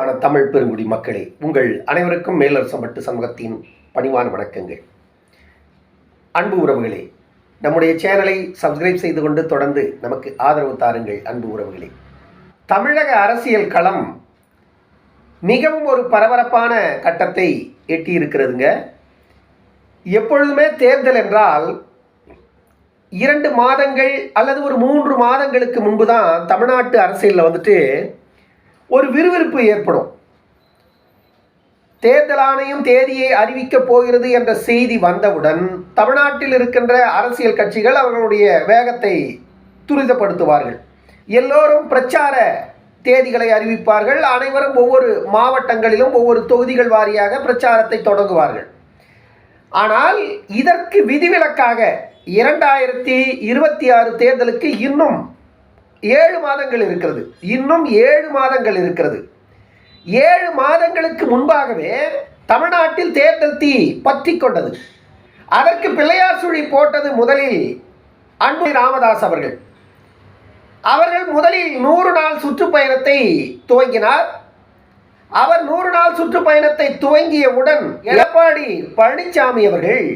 ஆன தமிழ் பெருங்குடி மக்களே உங்கள் அனைவருக்கும் மேலரசம்பட்டு சமூகத்தின் பணிவான வணக்கங்கள். அன்பு உறவுகளே நம்முடைய சேனலை சப்ஸ்கிரைப் செய்து கொண்டு தொடர்ந்து நமக்கு ஆதரவு தாருங்கள் அன்பு உறவுகளே. தமிழக அரசியல் களம் மிகவும் ஒரு பரபரப்பான கட்டத்தை எட்டியிருக்கிறதுங்க. எப்பொழுதுமே தேர்தல் என்றால் இரண்டு மாதங்கள் அல்லது ஒரு மூன்று மாதங்களுக்கு முன்பு தான் தமிழ்நாட்டு அரசியலில் வந்துட்டு ஒரு விறுவிறுப்பு ஏற்படும். தேர்தல் ஆணையம் தேதியை அறிவிக்கப் போகிறது என்ற செய்தி வந்தவுடன் தமிழ்நாட்டில் இருக்கின்ற அரசியல் கட்சிகள் அவர்களுடைய வேகத்தை துரிதப்படுத்துவார்கள். எல்லோரும் பிரச்சார தேதிகளை அறிவிப்பார்கள். அனைவரும் ஒவ்வொரு மாவட்டங்களிலும் ஒவ்வொரு தொகுதிகள் வாரியாக பிரச்சாரத்தை தொடங்குவார்கள். ஆனால் இதற்கு விதிவிலக்காக இரண்டாயிரத்தி இருபத்தி ஆறு தேர்தலுக்கு இன்னும் ஏழு மாதங்கள் இருக்கிறது. இன்னும் ஏழு மாதங்கள் இருக்கிறது. ஏழு மாதங்களுக்கு முன்பாகவே தமிழ்நாட்டில் தேர்தல் தீ பற்றி கொண்டது. அதற்கு பிள்ளையார் சுழி போட்டது முதலில் அன்பு ராமதாஸ் அவர்கள். அவர்கள் முதலில் நூறு நாள் சுற்றுப்பயணத்தை துவங்கினார். அவர் நூறு நாள் சுற்றுப்பயணத்தை துவங்கியவுடன் எடப்பாடி பழனிசாமி அவர்கள்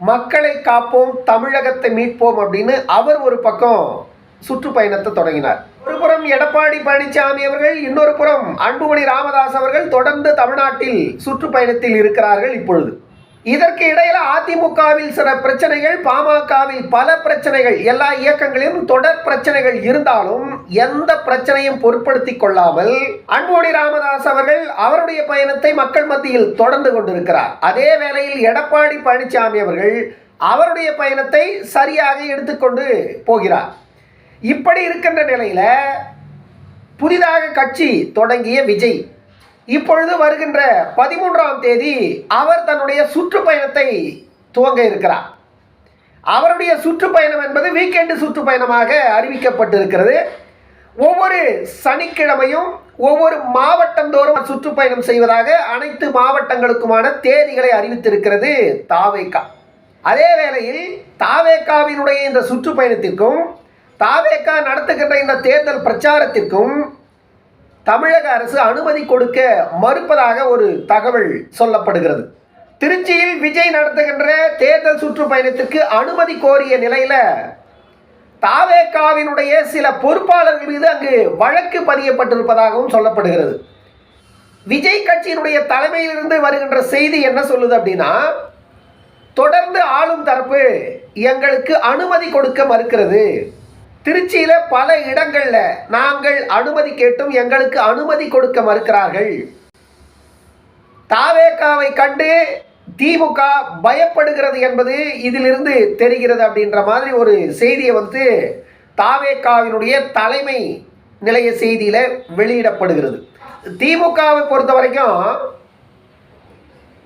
மக்களை காப்போம் தமிழகத்தை மீட்போம் அப்படின்னு அவர் ஒரு பக்கம் சுற்றுப்பயணத்தை தொடங்கினார். ஒரு புறம் எடப்பாடி பழனிசாமி அவர்கள் இன்னொரு புறம் அன்புமணி ராமதாஸ் அவர்கள் தொடர்ந்து தமிழ்நாட்டில் சுற்றுப்பயணத்தில் இருக்கிறார்கள் இப்பொழுது. இதற்கு இடையில அதிமுகவில் சில பிரச்சனைகள் பாமகவில் பல பிரச்சனைகள் எல்லா இயக்கங்களிலும் தொடர் பிரச்சனைகள் இருந்தாலும் எந்த பிரச்சனையும் பொருட்படுத்தி கொள்ளாமல் அன்புமணி ராமதாஸ் அவர்கள் அவருடைய பயணத்தை மக்கள் மத்தியில் தொடர்ந்து கொண்டிருக்கிறார். அதே வேளையில் எடப்பாடி பழனிசாமி அவர்கள் அவருடைய பயணத்தை சரியாக எடுத்துக்கொண்டு போகிறார். இப்படி இருக்கின்ற நிலையில் புதிதாக கட்சி தொடங்கிய விஜய் இப்பொழுது வருகின்ற பதிமூன்றாம் தேதி அவர் தன்னுடைய சுற்றுப்பயணத்தை துவங்க இருக்கிறார். அவருடைய சுற்றுப்பயணம் என்பது வீக்கெண்டு சுற்றுப்பயணமாக அறிவிக்கப்பட்டிருக்கிறது. ஒவ்வொரு சனிக்கிழமையும் ஒவ்வொரு மாவட்டந்தோறும் சுற்றுப்பயணம் செய்வதாக அனைத்து மாவட்டங்களுக்குமான தேதிகளை அறிவித்திருக்கிறது தாவேக்கா. அதே வேளையில் தாவேக்காவினுடைய இந்த சுற்றுப்பயணத்திற்கும் தாவேக்கா நடத்துகின்ற இந்த தேர்தல் பிரச்சாரத்திற்கும் தமிழக அரசு அனுமதி கொடுக்க மறுப்பதாக ஒரு தகவல் சொல்லப்படுகிறது. திருச்சியில் விஜய் நடத்துகின்ற தேர்தல் சுற்றுப்பயணத்திற்கு அனுமதி கோரிய நிலையில் தாவேக்காவினுடைய சில பொறுப்பாளர்கள் மீது அங்கு வழக்கு பதியப்பட்டிருப்பதாகவும் சொல்லப்படுகிறது. விஜய் கட்சியினுடைய தலைமையிலிருந்து வருகின்ற செய்தி என்ன சொல்லுது அப்படின்னா தொடர்ந்து ஆளும் தரப்பு எங்களுக்கு அனுமதி கொடுக்க மறுக்கிறது. திருச்சியில் பல இடங்களில் நாங்கள் அனுமதி கேட்டும் எங்களுக்கு அனுமதி கொடுக்க மறுக்கிறார்கள். தாவேக்காவை கண்டு திமுக பயப்படுகிறது என்பது இதிலிருந்து தெரிகிறது அப்படின்ற மாதிரி ஒரு செய்தியை வந்து தாவேக்காவினுடைய தலைமை நிலைய செய்தியில் வெளியிடப்படுகிறது. திமுகவை பொறுத்த வரைக்கும்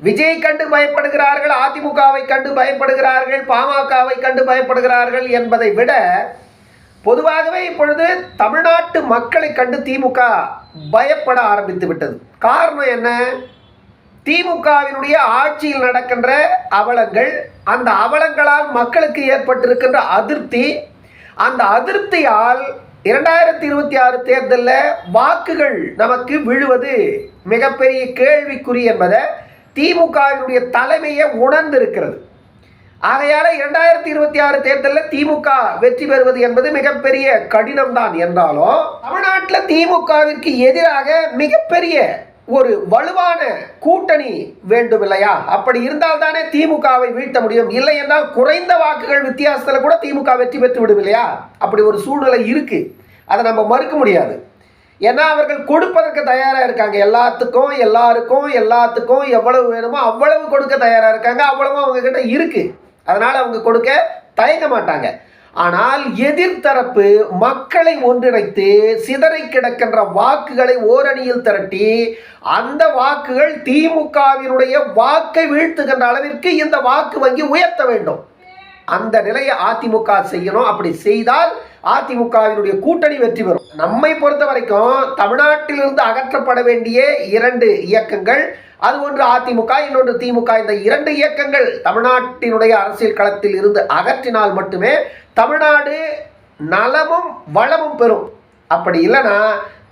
விஜய் கண்டு பயப்படுகிறார்கள் அதிமுகவை கண்டு பயப்படுகிறார்கள் பாமகவை கண்டு பயப்படுகிறார்கள் என்பதை விட பொதுவாகவே இப்பொழுது தமிழ்நாட்டு மக்களை கண்டு திமுக பயப்பட ஆரம்பித்து விட்டது. காரணம் என்ன? திமுகவினுடைய ஆட்சியில் நடக்கின்ற அவலங்கள் அந்த அவலங்களால் மக்களுக்கு ஏற்பட்டிருக்கின்ற அதிருப்தி அந்த அதிருப்தியால் இரண்டாயிரத்தி இருபத்தி ஆறு தேர்தலில் வாக்குகள் நமக்கு விழுவது மிகப்பெரிய கேள்விக்குறி என்பதை திமுகவினுடைய தலைமையை உணர்ந்திருக்கிறது. ஆகையால இரண்டாயிரத்தி இருபத்தி ஆறு தேர்தலில் திமுக வெற்றி பெறுவது என்பது மிகப்பெரிய கடினம் தான் என்றாலும் தமிழ்நாட்டில் திமுகவிற்கு எதிராக மிகப்பெரிய ஒரு வலுவான கூட்டணி வேண்டும் இல்லையா அப்படி இருந்தால் தானே திமுகவை வீழ்த்த முடியும். இல்லை என்றால் குறைந்த வாக்குகள் வித்தியாசத்தில் கூட திமுக வெற்றி பெற்று விடும் இல்லையா அப்படி ஒரு சூழ்நிலை இருக்கு. அதை நம்ம மறுக்க முடியாது. ஏன்னா அவர்கள் கொடுப்பதற்கு தயாராக இருக்காங்க. எல்லாத்துக்கும் எல்லாருக்கும் எல்லாத்துக்கும் எவ்வளவு வேணுமோ அவ்வளவு கொடுக்க தயாராக இருக்காங்க. அவ்வளவும் அவங்க கிட்ட இருக்குது அதனால் அவங்க கொடுக்க தயங்க மாட்டாங்க. ஆனால் எதிர்த்தரப்பு மக்களை ஒன்றிணைத்து சிதறை கிடக்கின்ற வாக்குகளை ஓரணியில் திரட்டி அந்த வாக்குகள் திமுகவினுடைய வாக்கை வீழ்த்துகின்ற அளவிற்கு இந்த வாக்கு வங்கி உயர்த்த வேண்டும். அந்த நிலையை அதிமுக செய்யணும். அப்படி செய்தால் அதிமுகவினுடைய கூட்டணி வெற்றி பெறும். நம்மை பொறுத்த வரைக்கும் தமிழ்நாட்டிலிருந்து அகற்றப்பட வேண்டிய இரண்டு இயக்கங்கள் அது ஒன்று அதிமுக இன்னொன்று திமுக இந்த இரண்டு இயக்கங்கள் தமிழ்நாட்டினுடைய அரசியல் களத்தில் இருந்து அகற்றினால் மட்டுமே தமிழ்நாடு நலமும் வளமும் பெறும். அப்படி இல்லைன்னா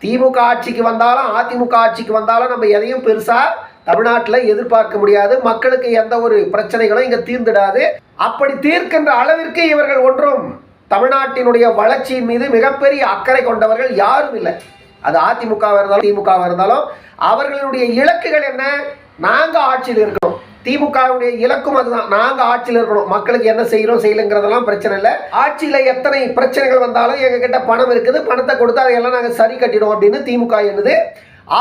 திமுக ஆட்சிக்கு வந்தாலும் அதிமுக ஆட்சிக்கு வந்தாலும் நம்ம எதையும் பெருசாக தமிழ்நாட்டில் எதிர்பார்க்க முடியாது. மக்களுக்கு எந்த ஒரு பிரச்சனைகளும் இங்கே தீர்ந்துடாது. அப்படி தீர்க்கின்ற அளவிற்கு இவர்கள் ஒன்றும் தமிழ்நாட்டினுடைய வளர்ச்சியின் மீது மிகப்பெரிய அக்கறை கொண்டவர்கள் யாரும் இல்லை. அது அதிமுகவாக இருந்தாலும் திமுகவாக இருந்தாலும் அவர்களுடைய இலக்குகள் என்ன? நாங்கள் ஆட்சியில் இருக்கணும். திமுகவுடைய இலக்கும் அதுதான். நாங்கள் ஆட்சியில் இருக்கணும். மக்களுக்கு என்ன செய்யறோம் செய்யலைங்கிறதெல்லாம் பிரச்சனை இல்லை. ஆட்சியில் எத்தனை பிரச்சனைகள் வந்தாலும் எங்ககிட்ட பணம் இருக்குது. பணத்தை கொடுத்து அதையெல்லாம் நாங்கள் சரி கட்டிடும் அப்படின்னு திமுக என்னது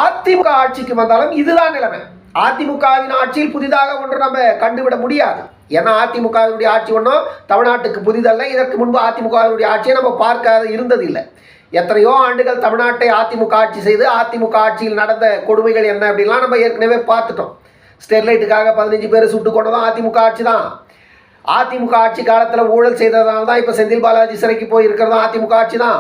அதிமுக ஆட்சிக்கு வந்தாலும் இதுதான் நிலைமை. அதிமுகவின் ஆட்சியில் புதிதாக ஒன்று நம்ம கண்டுவிட முடியாது. ஏன்னா அதிமுகவினுடைய ஆட்சி ஒன்றும் தமிழ்நாட்டுக்கு புதிதல்ல. இதற்கு முன்பு அதிமுகவினுடைய ஆட்சியை நம்ம பார்க்காத இருந்தது இல்லை எத்தனையோ ஆண்டுகள் தமிழ்நாட்டை அதிமுக ஆட்சி செய்து அதிமுக ஆட்சியில் நடந்த கொடுமைகள் என்ன அப்படின்லாம் நம்ம ஏற்கனவே பார்த்துட்டோம். ஸ்டெர்லைட்டுக்காக பதினஞ்சு பேர் சுட்டு கொண்டதும் அதிமுக ஆட்சி தான் அதிமுக ஆட்சி காலத்தில் ஊழல் செய்ததால் தான் இப்போ செந்தில் பாலாஜி சிறைக்கு போய் இருக்கிறதும் அதிமுக ஆட்சி தான்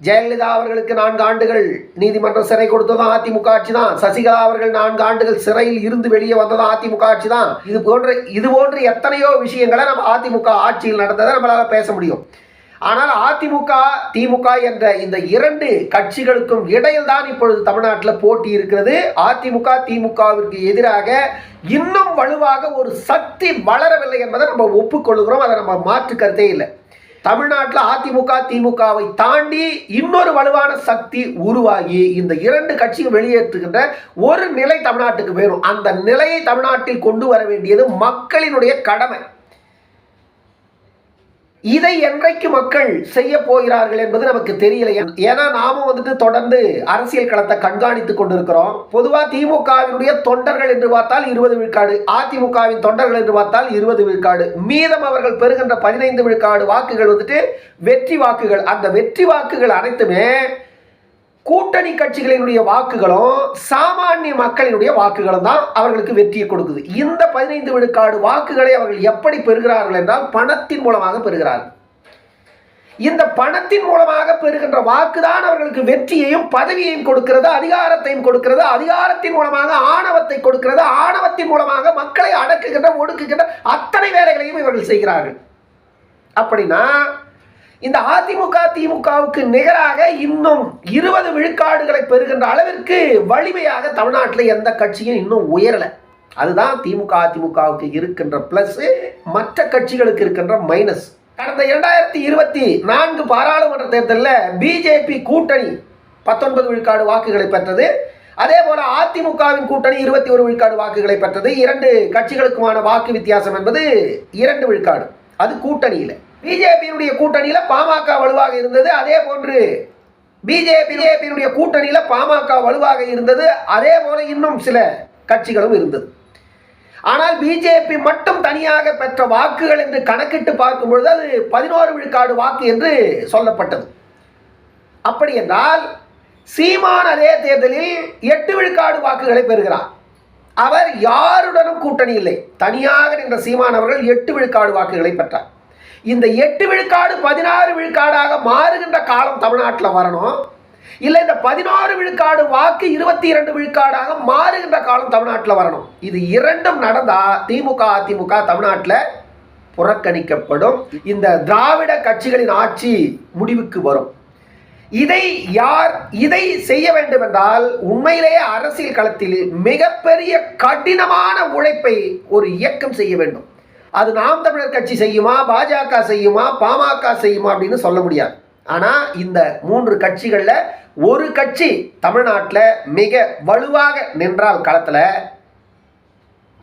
ஜெயலலிதா அவர்களுக்கு நான்கு ஆண்டுகள் நீதிமன்றம் சிறை கொடுத்ததும் அதிமுக ஆட்சி தான் சசிகலா அவர்கள் நான்கு ஆண்டுகள் சிறையில் இருந்து வெளியே வந்ததும் அதிமுக ஆட்சி தான் இது போன்ற இது போன்ற எத்தனையோ விஷயங்களை நம்ம அதிமுக ஆட்சியில் நடந்ததை நம்மளால் பேச முடியும். ஆனால் அதிமுக திமுக என்ற இந்த இரண்டு கட்சிகளுக்கும் இடையில் தான் இப்பொழுது தமிழ்நாட்டில் போட்டி இருக்கிறது. அதிமுக திமுகவிற்கு எதிராக இன்னும் வலுவாக ஒரு சக்தி வளரவில்லை என்பதை நம்ம ஒப்புக்கொள்கிறோம். அதை நம்ம மாற்று கருத்தே இல்லை. தமிழ்நாட்டில் அதிமுக திமுகவை தாண்டி இன்னொரு வலுவான சக்தி உருவாகி இந்த இரண்டு கட்சியும் வெளியேற்றுகின்ற ஒரு நிலை தமிழ்நாட்டுக்கு வேணும். அந்த நிலையை தமிழ்நாட்டில் கொண்டு வர வேண்டியது மக்களினுடைய கடமை. இதை என்றைக்கு மக்கள் செய்ய போகிறார்கள் என்பது நமக்கு தெரியல ஏன்னா நாமும் வந்துட்டு தொடர்ந்து அரசியல் களத்தை கண்காணித்துக் கொண்டிருக்கிறோம். பொதுவாக திமுகவினுடைய தொண்டர்கள் என்று பார்த்தால் இருபது விழுக்காடு அதிமுகவின் தொண்டர்கள் என்று பார்த்தால் இருபது விழுக்காடு. மீதம் அவர்கள் பெறுகின்ற பதினைந்து விழுக்காடு வாக்குகள் வந்துட்டு வெற்றி வாக்குகள். அந்த வெற்றி வாக்குகள் அனைத்துமே கூட்டணி கட்சிகளினுடைய வாக்குகளும் சாமானிய மக்களினுடைய வாக்குகளும் தான் அவர்களுக்கு வெற்றியை கொடுக்குது. இந்த பதினைந்து விழுக்காடு வாக்குகளை அவர்கள் எப்படி பெறுகிறார்கள் என்றால் பணத்தின் மூலமாக பெறுகிறார்கள். இந்த பணத்தின் மூலமாக பெறுகின்ற வாக்குதான் அவர்களுக்கு வெற்றியையும் பதவியையும் கொடுக்கிறது அதிகாரத்தையும் கொடுக்கிறது அதிகாரத்தின் மூலமாக ஆணவத்தை கொடுக்கிறது ஆணவத்தின் மூலமாக மக்களை அடக்குகின்ற ஒடுக்குகின்ற அத்தனை வேலைகளையும் இவர்கள் செய்கிறார்கள். அப்படின்னா இந்த அதிமுக திமுகவுக்கு நிகராக இன்னும் இருபது விழுக்காடுகளை பெறுகின்ற அளவிற்கு வலிமையாக தமிழ்நாட்டில் எந்த கட்சியும் இன்னும் உயரலை. அதுதான் திமுக அதிமுகவுக்கு இருக்கின்ற பிளஸ் மற்ற கட்சிகளுக்கு இருக்கின்ற மைனஸ் கடந்த இரண்டாயிரத்தி இருபத்தி நான்கு பாராளுமன்ற தேர்தலில் பிஜேபி கூட்டணி பத்தொன்பது விழுக்காடு வாக்குகளை பெற்றது. அதே போல அதிமுகவின் கூட்டணி இருபத்தி ஒரு விழுக்காடு வாக்குகளை பெற்றது. இரண்டு கட்சிகளுக்குமான வாக்கு வித்தியாசம் என்பது இரண்டு விழுக்காடு. அது கூட்டணியில். பிஜேபியினுடைய கூட்டணியில் பாமக வலுவாக இருந்தது அதே போன்று பிஜேபியினுடைய கூட்டணியில் பாமக வலுவாக இருந்தது அதே போல இன்னும் சில கட்சிகளும் இருந்தது. ஆனால் பிஜேபி மட்டும் தனியாக பெற்ற வாக்குகள் என்று கணக்கிட்டு பார்க்கும் பொழுது அது பதினோரு விழுக்காடு வாக்கு என்று சொல்லப்பட்டது. அப்படி என்றால் சீமான் அதே தேர்தலில் எட்டு விழுக்காடு வாக்குகளை பெறுகிறார். அவர் யாருடனும் கூட்டணி இல்லை. தனியாக நின்ற சீமான் அவர்கள் எட்டு விழுக்காடு வாக்குகளை பெற்றார். இந்த எட்டு விழுக்காடு பதினாறு விழுக்காடாக மாறுகின்ற காலம் தமிழ்நாட்டில் வரணும். இல்லை இந்த பதினாறு விழுக்காடு வாக்கு இருபத்தி இரண்டு விழுக்காடாக மாறுகின்ற காலம் தமிழ்நாட்டில் வரணும். இது இரண்டும் நடந்தால் திமுக அதிமுக தமிழ்நாட்டில் புறக்கணிக்கப்படும். இந்த திராவிட கட்சிகளின் ஆட்சி முடிவுக்கு வரும். இதை யார் இதை செய்ய வேண்டும் என்றால் உண்மையிலேயே அரசியல் களத்தில் மிகப்பெரிய கடினமான உழைப்பை ஒரு இயக்கம் செய்ய வேண்டும். அது நாம் தமிழர் கட்சி செய்யுமா பாஜக செய்யுமா பாமக செய்யுமா அப்படின்னு சொல்ல முடியாது. ஆனால் இந்த மூன்று கட்சிகளில் ஒரு கட்சி தமிழ்நாட்டில் மிக வலுவாக நின்றால் களத்தில்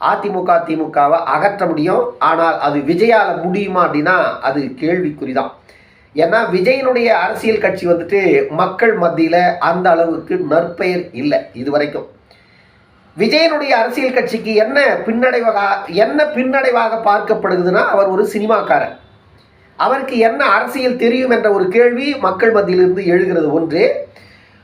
அதிமுக திமுகவை அகற்ற முடியும். ஆனால் அது விஜயால் முடியுமா அப்படின்னா அது கேள்விக்குறி தான் ஏன்னா விஜயனுடைய அரசியல் கட்சி வந்துட்டு மக்கள் மத்தியில் அந்த அளவுக்கு நற்பெயர் இல்லை இது வரைக்கும் விஜயனுடைய அரசியல் கட்சிக்கு என்ன பின்னடைவாக என்ன பின்னடைவாக பார்க்கப்படுதுன்னா அவர் ஒரு சினிமாக்காரர். அவருக்கு என்ன அரசியல் தெரியும் என்ற ஒரு கேள்வி மக்கள் மத்தியிலிருந்து எழுகிறது ஒன்று.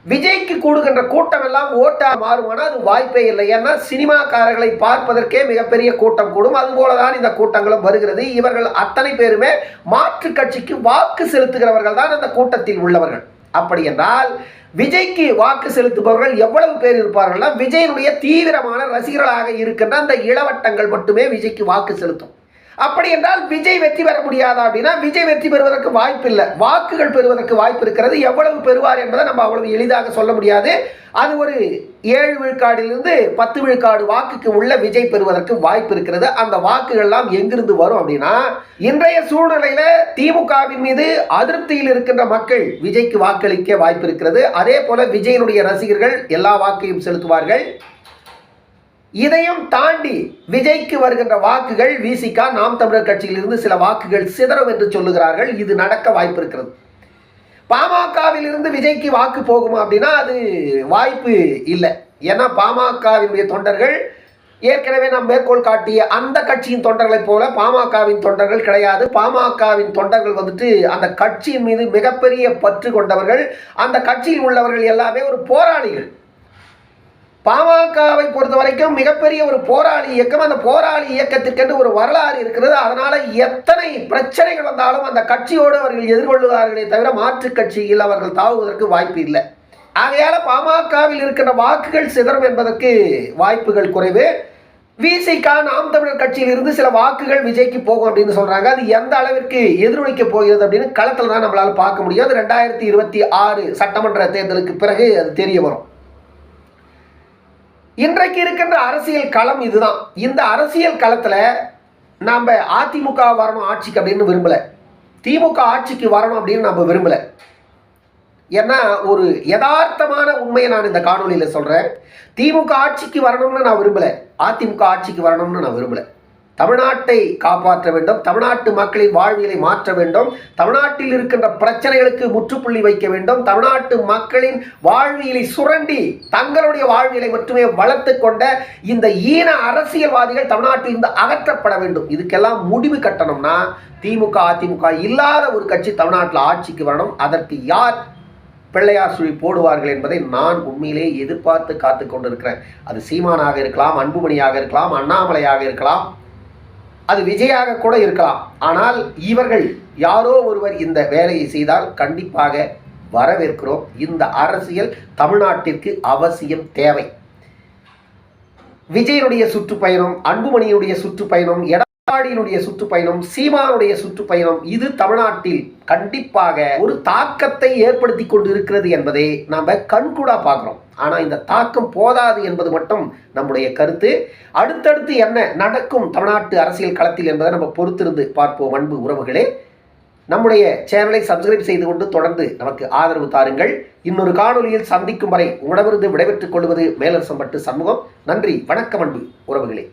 விஜய்க்கு கூடுகின்ற கூட்டம் எல்லாம் ஓட்டா மாறுமானால் அது வாய்ப்பே இல்லை. ஏன்னா சினிமாக்காரர்களை பார்ப்பதற்கே மிகப்பெரிய கூட்டம் கூடும். அதுபோல தான் இந்த கூட்டங்களும் வருகிறது. இவர்கள் அத்தனை பேருமே மாற்று கட்சிக்கு வாக்கு செலுத்துகிறவர்கள் தான் அந்த கூட்டத்தில் உள்ளவர்கள். அப்படி என்றால் விஜய்க்கு வாக்கு செலுத்துபவர்கள் எவ்வளவு பேர் இருப்பார்கள்னா விஜயனுடைய தீவிரமான ரசிகர்களாக இருக்கின்ற அந்த இளவட்டங்கள் மட்டுமே விஜய்க்கு வாக்கு செலுத்தும். அப்படி என்றால் விஜய் வெற்றி பெற முடியாதா அப்படின்னா விஜய் வெற்றி பெறுவதற்கு வாய்ப்பு இல்லை வாக்குகள் பெறுவதற்கு வாய்ப்பு இருக்கிறது. எவ்வளவு பெறுவார் என்பதை நம்ம அவ்வளவு எளிதாக சொல்ல முடியாது. அது ஒரு ஏழு விழுக்காடிலிருந்து பத்து விழுக்காடு வாக்குக்கு உள்ள விஜய் பெறுவதற்கு வாய்ப்பு இருக்கிறது. அந்த வாக்குகள்லாம் எங்கிருந்து வரும் அப்படின்னா இன்றைய சூழ்நிலையில திமுகவின் மீது அதிருப்தியில் இருக்கின்ற மக்கள் விஜய்க்கு வாக்களிக்க வாய்ப்பு இருக்கிறது. அதே போல விஜயனுடைய ரசிகர்கள் எல்லா வாக்கையும் செலுத்துவார்கள். இதையும் தாண்டி விஜய்க்கு வருகின்ற வாக்குகள் விசிகா நாம் தமிழர் கட்சியிலிருந்து சில வாக்குகள் சிதறும் என்று சொல்லுகிறார்கள். இது நடக்க வாய்ப்பு இருக்கிறது பாமகவில் இருந்து விஜய்க்கு வாக்கு போகுமா அப்படின்னா அது வாய்ப்பு இல்லை. ஏன்னா பாமகவினுடைய தொண்டர்கள் ஏற்கனவே நாம் மேற்கோள் காட்டிய அந்த கட்சியின் தொண்டர்களைப் போல பாமகவின் தொண்டர்கள் கிடையாது. பாமகவின் தொண்டர்கள் வந்துட்டு அந்த கட்சியின் மீது மிகப்பெரிய பற்று கொண்டவர்கள். அந்த கட்சியில் உள்ளவர்கள் எல்லாமே ஒரு போராளிகள். பாமகவை பொறுத்த வரைக்கும் மிகப்பெரிய ஒரு போராளி இயக்கம். அந்த போராளி இயக்கத்திற்கென்று ஒரு வரலாறு இருக்கிறது. அதனால எத்தனை பிரச்சனைகள் வந்தாலும் அந்த கட்சியோடு அவர்கள் எதிர்கொள்ளுவார்களே தவிர மாற்று கட்சியில் அவர்கள் தாவுவதற்கு வாய்ப்பு இல்லை. ஆகையால் பாமகவில் இருக்கின்ற வாக்குகள் சிதறும் என்பதற்கு வாய்ப்புகள் குறைவு. விசிகா நாம் தமிழர் கட்சியில் இருந்து சில வாக்குகள் விஜய்க்கு போகும் அப்படின்னு சொல்றாங்க. அது எந்த அளவிற்கு எதிரொலிக்க போகிறது அப்படின்னு களத்தில் தான் நம்மளால பார்க்க முடியும். அது ரெண்டாயிரத்தி இருபத்தி ஆறு சட்டமன்ற தேர்தலுக்கு பிறகு அது தெரிய வரும். இன்றைக்கு இருக்கின்ற அரசியல் களம் இதுதான். இந்த அரசியல் களத்தில் நாம் அதிமுக வரணும் ஆட்சிக்கு அப்படின்னு விரும்பலை. திமுக ஆட்சிக்கு வரணும் அப்படின்னு நம்ம விரும்பலை. ஏன்னா ஒரு யதார்த்தமான உண்மையை நான் இந்த காணொலியில் சொல்கிறேன் திமுக ஆட்சிக்கு வரணும்னு நான் விரும்பலை. அதிமுக ஆட்சிக்கு வரணும்னு நான் விரும்பலை. தமிழ்நாட்டை காப்பாற்ற வேண்டும் தமிழ்நாட்டு மக்களின் வாழ்வியலை மாற்ற வேண்டும் தமிழ்நாட்டில் இருக்கின்ற பிரச்சனைகளுக்கு முற்றுப்புள்ளி வைக்க வேண்டும் தமிழ்நாட்டு மக்களின் வாழ்வியலை சுரண்டி தங்களுடைய வாழ்வியலை மட்டுமே வளர்த்து கொண்ட இந்த ஈன அரசியல்வாதிகள் தமிழ்நாட்டில் இருந்து அகற்றப்பட வேண்டும். இதுக்கெல்லாம் முடிவு கட்டணும்னா திமுக அதிமுக இல்லாத ஒரு கட்சி தமிழ்நாட்டில் ஆட்சிக்கு வரணும். அதற்கு யார் பிள்ளையார் சுழி போடுவார்கள் என்பதை நான் உண்மையிலே எதிர்பார்த்து காத்து கொண்டிருக்கிறேன். அது சீமானாக இருக்கலாம் அன்புமணியாக இருக்கலாம் அண்ணாமலையாக இருக்கலாம் அது விஜயாக கூட இருக்கலாம். ஆனால் இவர்கள் யாரோ ஒருவர் இந்த வேலையை செய்தால் கண்டிப்பாக வரவேற்கிறோம். இந்த அரசியல் தமிழ்நாட்டிற்கு அவசியம் தேவை. விஜயனுடைய சுற்றுப்பயணம் அன்புமணியுடைய சுற்றுப்பயணம் எடப்பாடியினுடைய சுற்றுப்பயணம் சீமானுடைய சுற்றுப்பயணம் இது தமிழ்நாட்டில் கண்டிப்பாக ஒரு தாக்கத்தை ஏற்படுத்தி கொண்டு இருக்கிறது என்பதை நாம் கண்கூடா பார்க்குறோம். ஆனால் இந்த தாக்கம் போதாது என்பது மட்டும் நம்முடைய கருத்து. அடுத்தடுத்து என்ன நடக்கும் தமிழ்நாட்டு அரசியல் களத்தில் என்பதை நம்ம பொறுத்திருந்து பார்ப்போம் அன்பு உறவுகளே. நம்முடைய சேனலை சப்ஸ்கிரைப் செய்து கொண்டு தொடர்ந்து நமக்கு ஆதரவு தாருங்கள். இன்னொரு காணொலியில் சந்திக்கும் வரை உணவிருந்து விடைபெற்றுக் கொள்வது மேலரசம்பட்டு சண்முகம். நன்றி வணக்கம் அன்பு உறவுகளே.